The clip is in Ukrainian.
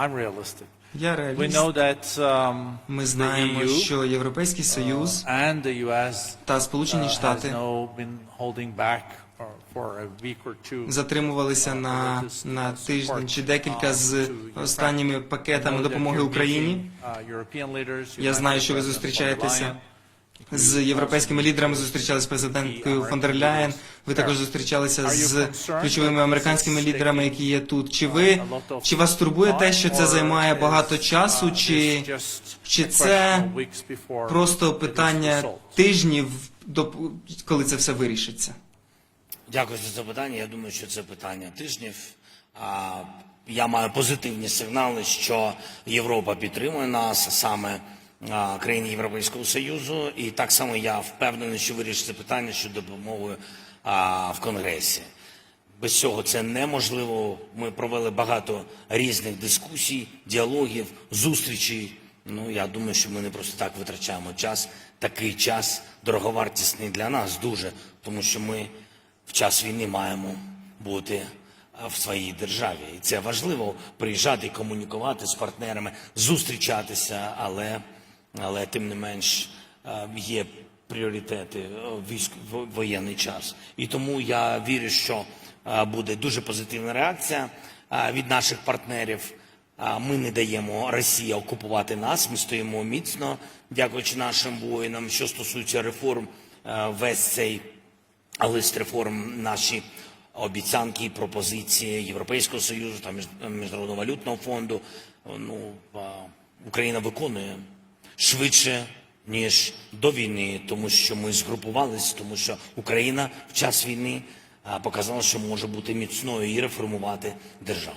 I'm realistic. Я We реаліст. know that um, Ми the знаємо, EU що Європейський Союз uh, and the US та Сполучені uh, Штати has no been holding back for, for a week or two. затримувалися на, на тиждень чи декілька з останніми пакетами допомоги Україні. Я знаю, що ви зустрічаєтеся З європейськими лідерами зустрічалися з президенткою фон дер Ляєн. Ви також зустрічалися з ключовими американськими лідерами, які є тут. Чи ви чи вас турбує те, що це займає багато часу, чи чи це просто питання тижнів, до коли це все вирішиться? Дякую за це питання. Я думаю, що це питання тижнів. А, Я маю позитивні сигнали, що Європа підтримує нас, саме а, країни Європейського Союзу, і так само я впевнений, що вирішиться питання щодо допомоги в Конгресі. Без цього це неможливо. Ми провели багато різних дискусій, діалогів, зустрічей. Ну я думаю, що ми не просто так витрачаємо час. Такий час дороговартісний для нас дуже, тому що ми в час війни маємо бути в своїй державі. І це важливо приїжджати, комунікувати з партнерами, зустрічатися, але, але тим не менш є пріоритети е, військ в- воєнний час. І тому я вірю, що буде дуже позитивна реакція від наших партнерів. Ми не даємо Росії окупувати нас. Ми стоїмо міцно, дякуючи нашим воїнам. Що стосується реформ, е, весь цей лист реформ, наші обіцянки і пропозиції Європейського союзу та Між- міжнародного валютного фонду. Ну Україна виконує швидше ніж до війни, тому що ми згрупувалися, тому що Україна в час війни показала, що може бути міцною і реформувати державу.